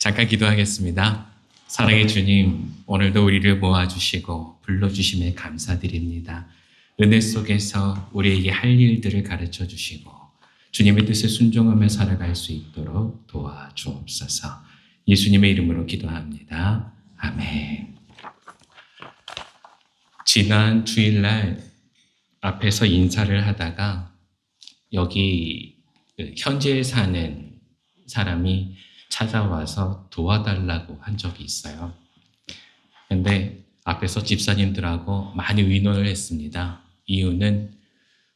잠깐 기도하겠습니다. 사랑의 주님, 오늘도 우리를 모아주시고 불러주심에 감사드립니다. 은혜 속에서 우리에게 할 일들을 가르쳐 주시고 주님의 뜻에 순종하며 살아갈 수 있도록 도와주옵소서. 예수님의 이름으로 기도합니다. 아멘. 지난 주일날 앞에서 인사를 하다가 여기 그 현지에 사는 사람이 찾아와서 도와달라고 한 적이 있어요. 근데 앞에서 집사님들하고 많이 의논을 했습니다. 이유는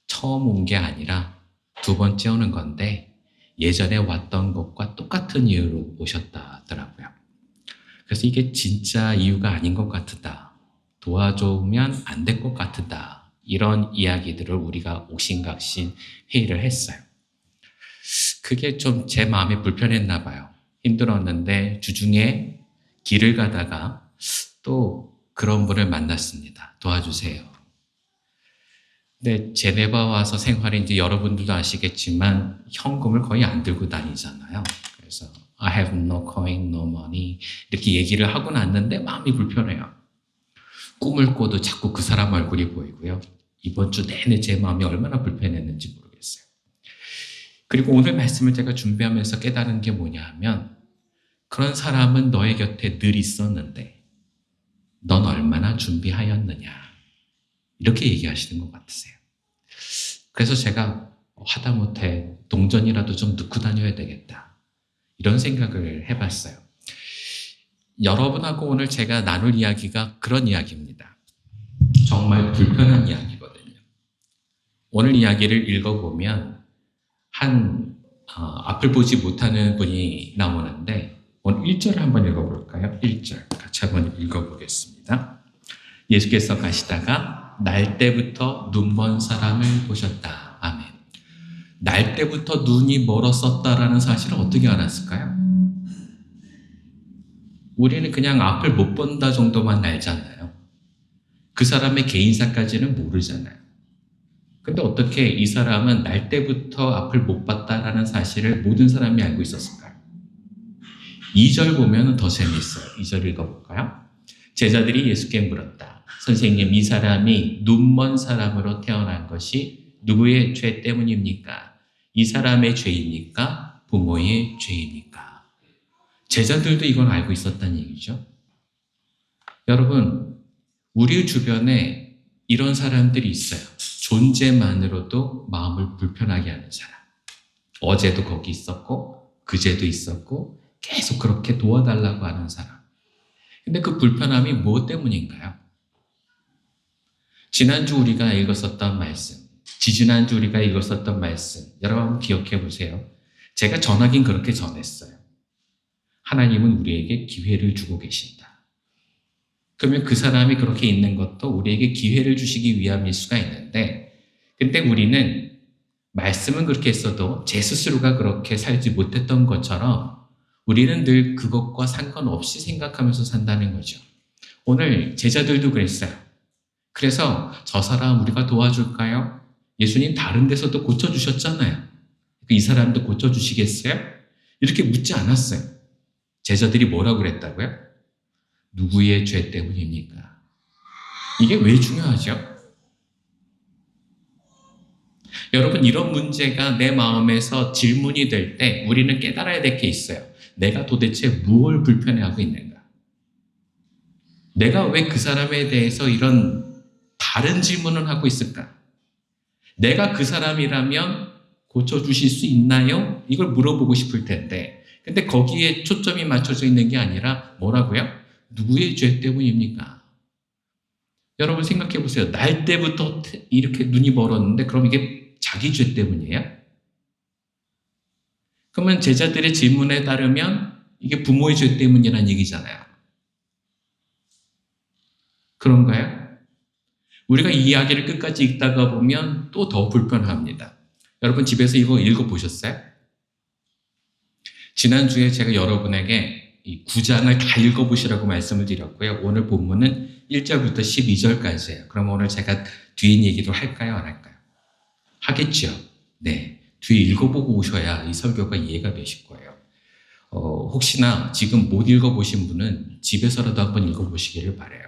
처음 온 게 아니라 두 번째 오는 건데 예전에 왔던 것과 똑같은 이유로 오셨다 하더라고요. 그래서 이게 진짜 이유가 아닌 것 같다. 도와주면 안 될 것 같다. 이런 이야기들을 우리가 옥신각신 회의를 했어요. 그게 좀 제 마음이 불편했나 봐요. 힘들었는데 주중에 길을 가다가 또 그런 분을 만났습니다. 도와주세요. 근데 제네바 와서 생활인지 여러분들도 아시겠지만 현금을 거의 안 들고 다니잖아요. 그래서 I have no coin, no money 이렇게 얘기를 하고 났는데 마음이 불편해요. 꿈을 꿔도 자꾸 그 사람 얼굴이 보이고요. 이번 주 내내 제 마음이 얼마나 불편했는지 모르겠어요. 그리고 오늘 말씀을 제가 준비하면서 깨달은 게 뭐냐 하면 그런 사람은 너의 곁에 늘 있었는데 넌 얼마나 준비하였느냐 이렇게 얘기하시는 것 같으세요. 그래서 제가 하다못해 동전이라도 좀 넣고 다녀야 되겠다 이런 생각을 해봤어요. 여러분하고 오늘 제가 나눌 이야기가 그런 이야기입니다. 정말 불편한 이야기거든요. 오늘 이야기를 읽어보면 한 어, 앞을 보지 못하는 분이 나오는데 오늘 1절을 한번 읽어볼까요? 1절 같이 한번 읽어보겠습니다. 예수께서 가시다가 날 때부터 눈 먼 사람을 보셨다. 아멘. 날 때부터 눈이 멀었었다라는 사실을 어떻게 알았을까요? 우리는 그냥 앞을 못 본다 정도만 알잖아요. 그 사람의 개인사까지는 모르잖아요. 근데 어떻게 이 사람은 날 때부터 앞을 못 봤다라는 사실을 모든 사람이 알고 있었을까요? 2절 보면 더 재미있어요. 2절 읽어볼까요? 제자들이 예수께 물었다. 선생님, 이 사람이 눈먼 사람으로 태어난 것이 누구의 죄 때문입니까? 이 사람의 죄입니까? 부모의 죄입니까? 제자들도 이걸 알고 있었다는 얘기죠. 여러분, 우리 주변에 이런 사람들이 있어요. 존재만으로도 마음을 불편하게 하는 사람. 어제도 거기 있었고, 그제도 있었고, 계속 그렇게 도와달라고 하는 사람. 근데 그 불편함이 무엇 때문인가요? 지난주 우리가 읽었었던 말씀, 지지난주 우리가 읽었었던 말씀, 여러분 기억해 보세요. 제가 전하긴 그렇게 전했어요. 하나님은 우리에게 기회를 주고 계신다. 그러면 그 사람이 그렇게 있는 것도 우리에게 기회를 주시기 위함일 수가 있는데, 근데 우리는 말씀은 그렇게 했어도 제 스스로가 그렇게 살지 못했던 것처럼 우리는 늘 그것과 상관없이 생각하면서 산다는 거죠. 오늘 제자들도 그랬어요. 그래서 저 사람 우리가 도와줄까요? 예수님 다른 데서도 고쳐주셨잖아요. 이 사람도 고쳐주시겠어요? 이렇게 묻지 않았어요. 제자들이 뭐라고 그랬다고요? 누구의 죄 때문입니까? 이게 왜 중요하죠? 여러분, 이런 문제가 내 마음에서 질문이 될 때 우리는 깨달아야 될 게 있어요. 내가 도대체 무엇을 불편해하고 있는가? 내가 왜 그 사람에 대해서 이런 다른 질문을 하고 있을까? 내가 그 사람이라면 고쳐주실 수 있나요? 이걸 물어보고 싶을 텐데. 근데 거기에 초점이 맞춰져 있는 게 아니라 뭐라고요? 누구의 죄 때문입니까? 여러분 생각해 보세요. 날 때부터 이렇게 눈이 멀었는데 그럼 이게 자기 죄 때문이에요? 그러면 제자들의 질문에 따르면 이게 부모의 죄 때문이라는 얘기잖아요. 그런가요? 우리가 이 이야기를 끝까지 읽다가 보면 또 더 불편합니다. 여러분 집에서 이거 읽어보셨어요? 지난주에 제가 여러분에게 이 9장을 다 읽어보시라고 말씀을 드렸고요. 오늘 본문은 1절부터 12절까지예요. 그럼 오늘 제가 뒤에 얘기도 할까요? 안 할까요? 하겠죠. 네. 뒤에 읽어보고 오셔야 이 설교가 이해가 되실 거예요. 어, 혹시나 지금 못 읽어보신 분은 집에서라도 한번 읽어보시기를 바래요.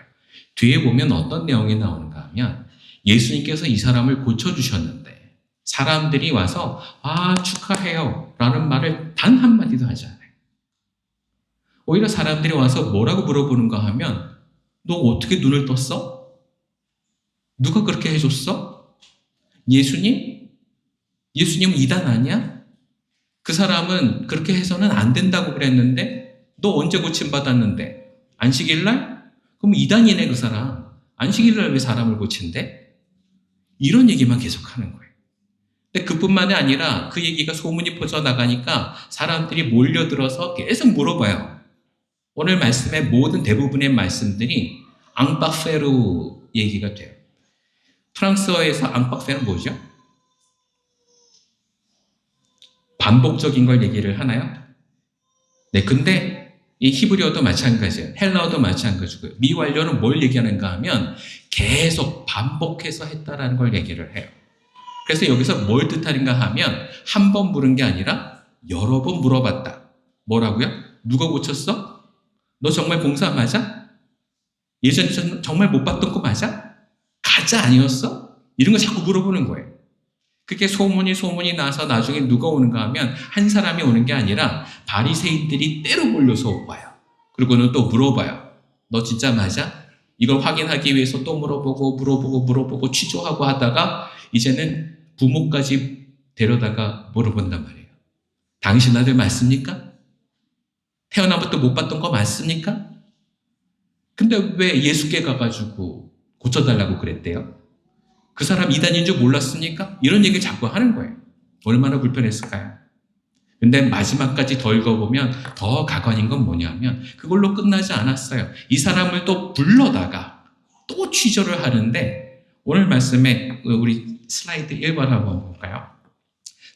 뒤에 보면 어떤 내용이 나오는가 하면 예수님께서 이 사람을 고쳐주셨는데 사람들이 와서 아 축하해요 라는 말을 단 한마디도 하지 않아요. 오히려 사람들이 와서 뭐라고 물어보는가 하면 너 어떻게 눈을 떴어? 누가 그렇게 해줬어? 예수님? 예수님은 이단 아니야? 그 사람은 그렇게 해서는 안 된다고 그랬는데 너 언제 고침 받았는데? 안식일 날? 그럼 이단이네 그 사람. 안식일 날 왜 사람을 고친대? 이런 얘기만 계속하는 거예요. 근데 그뿐만이 아니라 그 얘기가 소문이 퍼져 나가니까 사람들이 몰려들어서 계속 물어봐요. 오늘 말씀의 모든 대부분의 말씀들이 앙파페르 얘기가 돼요. 프랑스어에서 앙파페르는 뭐죠? 반복적인 걸 얘기를 하나요? 네, 근데 이 히브리어도 마찬가지예요. 헬라어도 마찬가지고요. 미완료는 뭘 얘기하는가 하면 계속 반복해서 했다라는 걸 얘기를 해요. 그래서 여기서 뭘 뜻하는가 하면 한 번 물은 게 아니라 여러 번 물어봤다. 뭐라고요? 누가 고쳤어? 너 정말 봉사 맞아? 예전에 정말 못 봤던 거 맞아? 가짜 아니었어? 이런 거 자꾸 물어보는 거예요. 그게 소문이 소문이 나서 나중에 누가 오는가 하면 한 사람이 오는 게 아니라 바리새인들이 때로 몰려서 와요. 그리고는 또 물어봐요. 너 진짜 맞아? 이걸 확인하기 위해서 또 물어보고 물어보고 물어보고 취조하고 하다가 이제는 부모까지 데려다가 물어본단 말이에요. 당신 아들 맞습니까? 태어나부터 못 봤던 거 맞습니까? 근데 왜 예수께 가가지고 고쳐달라고 그랬대요? 그 사람 이단인 줄 몰랐습니까? 이런 얘기 자꾸 하는 거예요. 얼마나 불편했을까요? 근데 마지막까지 더 읽어보면 더 가관인 건 뭐냐면 그걸로 끝나지 않았어요. 이 사람을 또 불러다가 또 취조를 하는데 오늘 말씀에 우리 슬라이드 1번 한번 볼까요?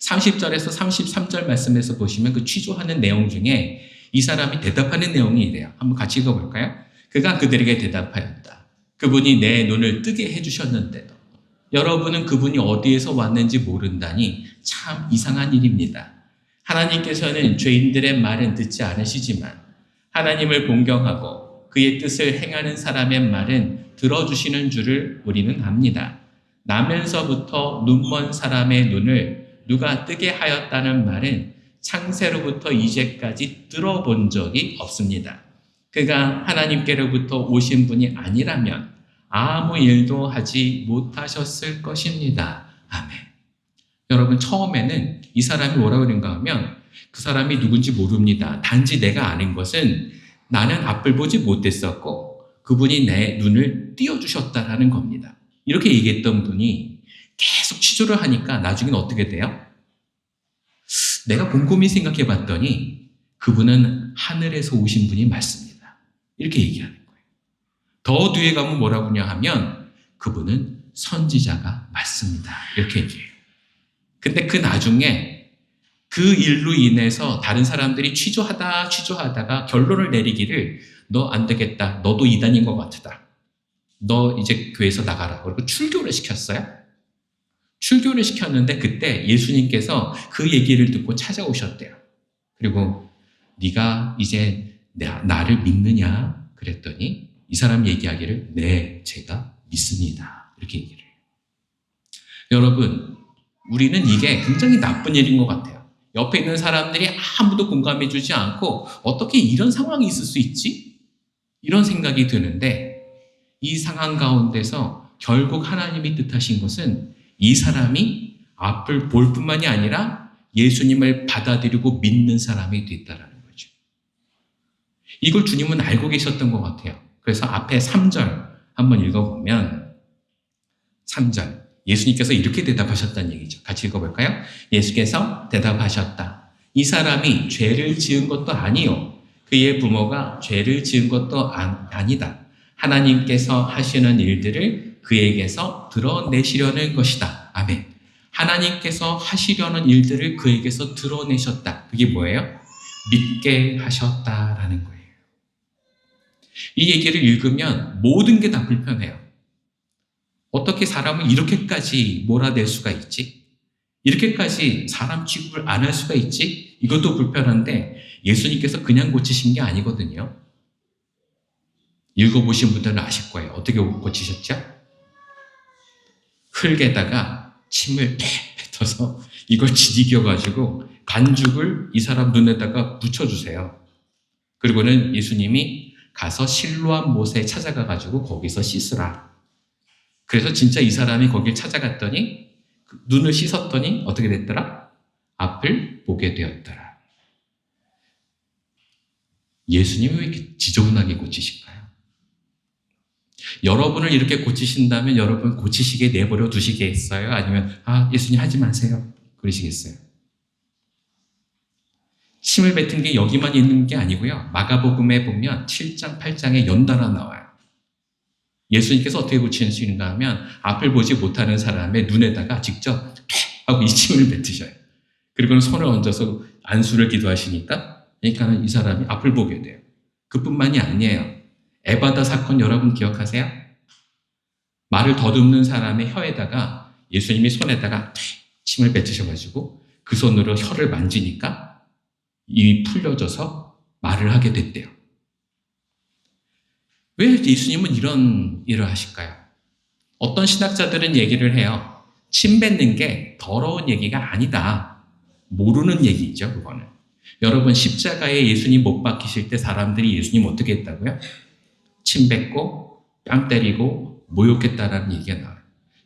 30절에서 33절 말씀에서 보시면 그 취조하는 내용 중에 이 사람이 대답하는 내용이 이래요. 한번 같이 읽어볼까요? 그가 그들에게 대답하였다. 그분이 내 눈을 뜨게 해주셨는데도 여러분은 그분이 어디에서 왔는지 모른다니 참 이상한 일입니다. 하나님께서는 죄인들의 말은 듣지 않으시지만 하나님을 공경하고 그의 뜻을 행하는 사람의 말은 들어주시는 줄을 우리는 압니다. 나면서부터 눈먼 사람의 눈을 누가 뜨게 하였다는 말은 창세로부터 이제까지 들어본 적이 없습니다. 그가 하나님께로부터 오신 분이 아니라면 아무 일도 하지 못하셨을 것입니다. 아멘. 여러분, 처음에는 이 사람이 뭐라고 그런가 하면 그 사람이 누군지 모릅니다. 단지 내가 아는 것은 나는 앞을 보지 못했었고 그분이 내 눈을 띄워주셨다라는 겁니다. 이렇게 얘기했던 분이 계속 취조를 하니까 나중에는 어떻게 돼요? 내가 곰곰이 생각해 봤더니 그분은 하늘에서 오신 분이 맞습니다. 이렇게 얘기하는. 더 뒤에 가면 뭐라고 하냐 하면 그분은 선지자가 맞습니다. 이렇게 얘기해요. 근데 그 나중에 그 일로 인해서 다른 사람들이 취조하다 취조하다가 결론을 내리기를 너 안 되겠다. 너도 이단인 것 같다. 너 이제 교회에서 나가라. 그리고 출교를 시켰어요. 출교를 시켰는데 그때 예수님께서 그 얘기를 듣고 찾아오셨대요. 그리고 네가 이제 나를 믿느냐 그랬더니 이 사람 얘기하기를 네 제가 믿습니다 이렇게 얘기를 해요. 여러분 우리는 이게 굉장히 나쁜 일인 것 같아요. 옆에 있는 사람들이 아무도 공감해 주지 않고 어떻게 이런 상황이 있을 수 있지? 이런 생각이 드는데 이 상황 가운데서 결국 하나님이 뜻하신 것은 이 사람이 앞을 볼 뿐만이 아니라 예수님을 받아들이고 믿는 사람이 됐다라는 거죠. 이걸 주님은 알고 계셨던 것 같아요. 그래서 앞에 3절 한번 읽어보면 3절 예수님께서 이렇게 대답하셨다는 얘기죠. 같이 읽어볼까요? 예수께서 대답하셨다. 이 사람이 죄를 지은 것도 아니요. 그의 부모가 죄를 지은 것도 아니다. 하나님께서 하시는 일들을 그에게서 드러내시려는 것이다. 아멘. 하나님께서 하시려는 일들을 그에게서 드러내셨다. 그게 뭐예요? 믿게 하셨다라는 거예요. 이 얘기를 읽으면 모든 게 다 불편해요. 어떻게 사람을 이렇게까지 몰아낼 수가 있지? 이렇게까지 사람 취급을 안 할 수가 있지? 이것도 불편한데 예수님께서 그냥 고치신 게 아니거든요. 읽어보신 분들은 아실 거예요. 어떻게 고치셨죠? 흙에다가 침을 팩 뱉어서 이걸 지지겨가지고 반죽을 이 사람 눈에다가 묻혀주세요. 그리고는 예수님이 가서 실로한 못에 찾아가 가지고 거기서 씻으라. 그래서 진짜 이 사람이 거길 찾아갔더니 그 눈을 씻었더니 어떻게 됐더라? 앞을 보게 되었더라. 예수님이 왜 이렇게 지저분하게 고치실까요? 여러분을 이렇게 고치신다면 여러분 고치시게 내버려 두시겠어요? 아니면 아 예수님 하지 마세요. 그러시겠어요? 침을 뱉은 게 여기만 있는 게 아니고요. 마가복음에 보면 7장, 8장에 연달아 나와요. 예수님께서 어떻게 고치시는가 하면 앞을 보지 못하는 사람의 눈에다가 직접 퇴 하고 이 침을 뱉으셔요. 그리고는 손을 얹어서 안수를 기도하시니까 그러니까 이 사람이 앞을 보게 돼요. 그뿐만이 아니에요. 에바다 사건 여러분 기억하세요? 말을 더듬는 사람의 혀에다가 예수님이 손에다가 퇴 침을 뱉으셔가지고 그 손으로 혀를 만지니까 입이 풀려져서 말을 하게 됐대요. 왜 예수님은 이런 일을 하실까요? 어떤 신학자들은 얘기를 해요. 침 뱉는 게 더러운 얘기가 아니다. 모르는 얘기죠, 그거는. 여러분, 십자가에 예수님 못 박히실 때 사람들이 예수님 어떻게 했다고요? 침 뱉고, 뺨 때리고, 모욕했다라는 얘기가 나와요.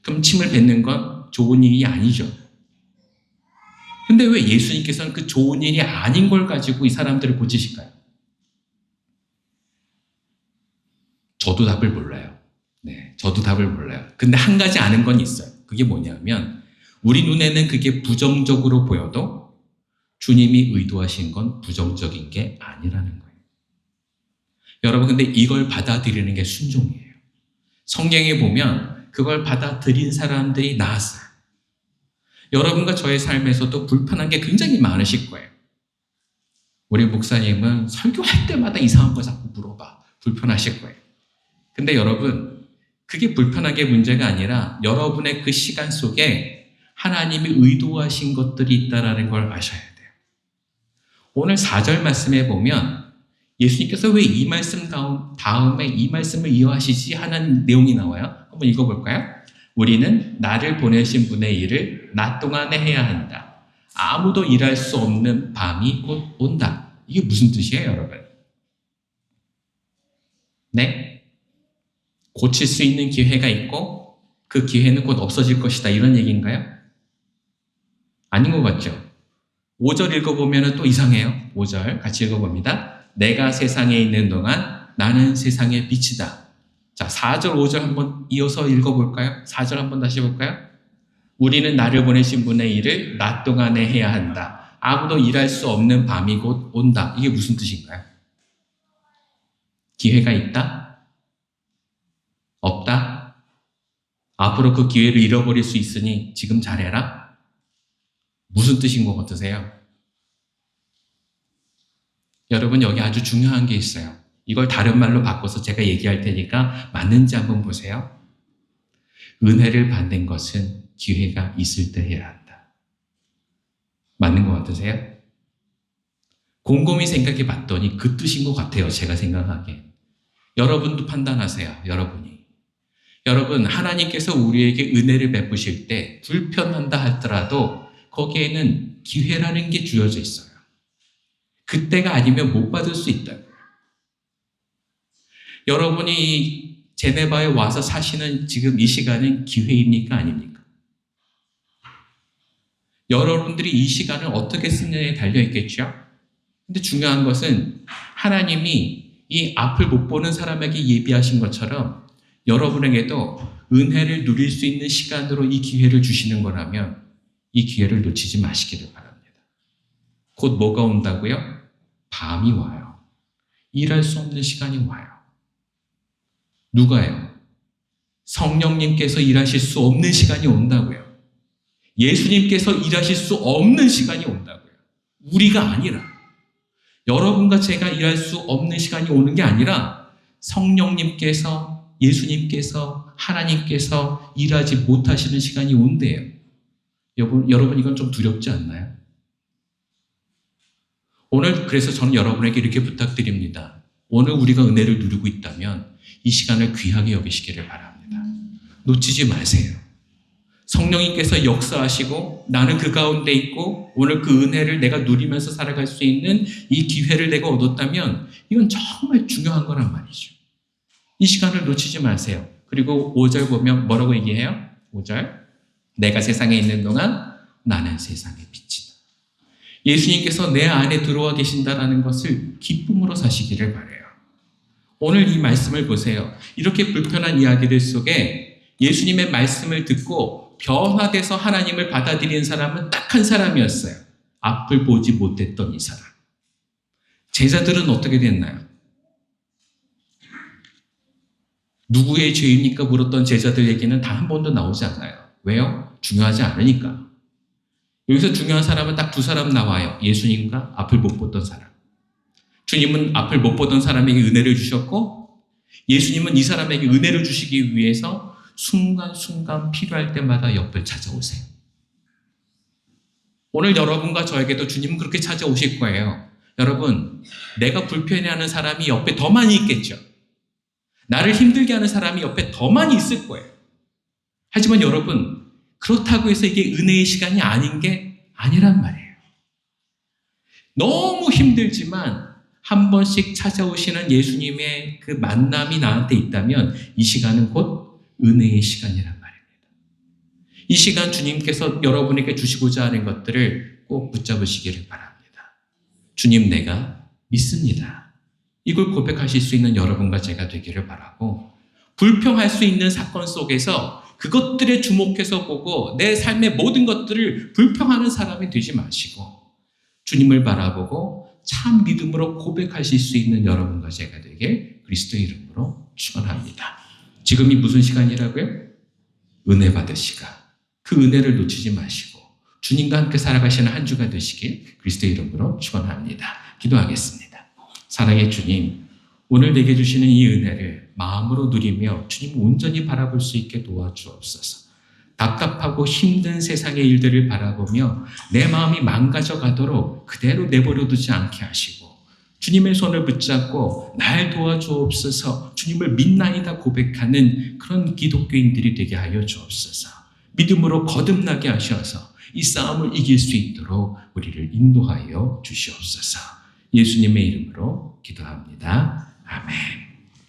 그럼 침을 뱉는 건 좋은 일이 아니죠. 근데 왜 예수님께서는 그 좋은 일이 아닌 걸 가지고 이 사람들을 고치실까요? 저도 답을 몰라요. 네, 저도 답을 몰라요. 근데 한 가지 아는 건 있어요. 그게 뭐냐면 우리 눈에는 그게 부정적으로 보여도 주님이 의도하신 건 부정적인 게 아니라는 거예요. 여러분, 근데 이걸 받아들이는 게 순종이에요. 성경에 보면 그걸 받아들인 사람들이 나았어요. 여러분과 저의 삶에서도 불편한 게 굉장히 많으실 거예요. 우리 목사님은 설교할 때마다 이상한 거 자꾸 물어봐. 불편하실 거예요. 근데 여러분, 그게 불편한 게 문제가 아니라 여러분의 그 시간 속에 하나님이 의도하신 것들이 있다라는 걸 아셔야 돼요. 오늘 4절 말씀에 보면 예수님께서 왜 이 말씀 다음에 이 말씀을 이어하시지 하는 내용이 나와요. 한번 읽어볼까요? 우리는 나를 보내신 분의 일을 낮 동안에 해야 한다. 아무도 일할 수 없는 밤이 곧 온다. 이게 무슨 뜻이에요, 여러분? 네? 고칠 수 있는 기회가 있고 그 기회는 곧 없어질 것이다. 이런 얘기인가요? 아닌 것 같죠? 5절 읽어보면 또 이상해요. 5절 같이 읽어봅니다. 내가 세상에 있는 동안 나는 세상의 빛이다. 자, 4절, 5절 한번 이어서 읽어볼까요? 4절 한번 다시 볼까요? 우리는 나를 보내신 분의 일을 낮 동안에 해야 한다. 아무도 일할 수 없는 밤이 곧 온다. 이게 무슨 뜻인가요? 기회가 있다? 없다? 앞으로 그 기회를 잃어버릴 수 있으니 지금 잘해라? 무슨 뜻인 것 같으세요? 여러분, 여기 아주 중요한 게 있어요. 이걸 다른 말로 바꿔서 제가 얘기할 테니까 맞는지 한번 보세요. 은혜를 받는 것은 기회가 있을 때 해야 한다. 맞는 것 같으세요? 곰곰이 생각해 봤더니 그 뜻인 것 같아요. 제가 생각하기에. 여러분도 판단하세요. 여러분이. 여러분, 하나님께서 우리에게 은혜를 베푸실 때 불편한다 하더라도 거기에는 기회라는 게 주어져 있어요. 그때가 아니면 못 받을 수 있다. 여러분이 제네바에 와서 사시는 지금 이 시간은 기회입니까? 아닙니까? 여러분들이 이 시간을 어떻게 쓰느냐에 달려 있겠죠? 근데 중요한 것은 하나님이 이 앞을 못 보는 사람에게 예비하신 것처럼 여러분에게도 은혜를 누릴 수 있는 시간으로 이 기회를 주시는 거라면 이 기회를 놓치지 마시기를 바랍니다. 곧 뭐가 온다고요? 밤이 와요. 일할 수 없는 시간이 와요. 누가요? 성령님께서 일하실 수 없는 시간이 온다고요. 예수님께서 일하실 수 없는 시간이 온다고요. 우리가 아니라. 여러분과 제가 일할 수 없는 시간이 오는 게 아니라 성령님께서, 예수님께서, 하나님께서 일하지 못하시는 시간이 온대요. 여러분, 여러분 이건 좀 두렵지 않나요? 오늘 그래서 저는 여러분에게 이렇게 부탁드립니다. 오늘 우리가 은혜를 누리고 있다면 이 시간을 귀하게 여기시기를 바랍니다. 놓치지 마세요. 성령님께서 역사하시고 나는 그 가운데 있고 오늘 그 은혜를 내가 누리면서 살아갈 수 있는 이 기회를 내가 얻었다면 이건 정말 중요한 거란 말이죠. 이 시간을 놓치지 마세요. 그리고 5절 보면 뭐라고 얘기해요? 5절. 내가 세상에 있는 동안 나는 세상의 빛이다. 예수님께서 내 안에 들어와 계신다라는 것을 기쁨으로 사시기를 바래요. 오늘 이 말씀을 보세요. 이렇게 불편한 이야기들 속에 예수님의 말씀을 듣고 변화돼서 하나님을 받아들이는 사람은 딱 한 사람이었어요. 앞을 보지 못했던 이 사람. 제자들은 어떻게 됐나요? 누구의 죄입니까? 물었던 제자들 얘기는 단 한 번도 나오지 않아요. 왜요? 중요하지 않으니까. 여기서 중요한 사람은 딱 두 사람 나와요. 예수님과 앞을 못 보던 사람. 주님은 앞을 못 보던 사람에게 은혜를 주셨고, 예수님은 이 사람에게 은혜를 주시기 위해서 순간순간 필요할 때마다 옆을 찾아오세요. 오늘 여러분과 저에게도 주님은 그렇게 찾아오실 거예요. 여러분, 내가 불편해하는 사람이 옆에 더 많이 있겠죠. 나를 힘들게 하는 사람이 옆에 더 많이 있을 거예요. 하지만 여러분, 그렇다고 해서 이게 은혜의 시간이 아닌 게 아니란 말이에요. 너무 힘들지만 한 번씩 찾아오시는 예수님의 그 만남이 나한테 있다면 이 시간은 곧 은혜의 시간이란 말입니다. 이 시간 주님께서 여러분에게 주시고자 하는 것들을 꼭 붙잡으시기를 바랍니다. 주님 내가 믿습니다. 이걸 고백하실 수 있는 여러분과 제가 되기를 바라고 불평할 수 있는 사건 속에서 그것들에 주목해서 보고 내 삶의 모든 것들을 불평하는 사람이 되지 마시고 주님을 바라보고 참 믿음으로 고백하실 수 있는 여러분과 제가 되길 그리스도의 이름으로 축원합니다. 지금이 무슨 시간이라고요? 은혜 받을 시간. 그 은혜를 놓치지 마시고 주님과 함께 살아가시는 한 주가 되시길 그리스도의 이름으로 축원합니다. 기도하겠습니다. 사랑의 주님, 오늘 내게 주시는 이 은혜를 마음으로 누리며 주님 온전히 바라볼 수 있게 도와주옵소서. 답답하고 힘든 세상의 일들을 바라보며 내 마음이 망가져 가도록 그대로 내버려 두지 않게 하시고 주님의 손을 붙잡고 날 도와주옵소서 주님을 믿나이다 고백하는 그런 기독교인들이 되게 하여 주옵소서 믿음으로 거듭나게 하셔서 이 싸움을 이길 수 있도록 우리를 인도하여 주시옵소서 예수님의 이름으로 기도합니다. 아멘.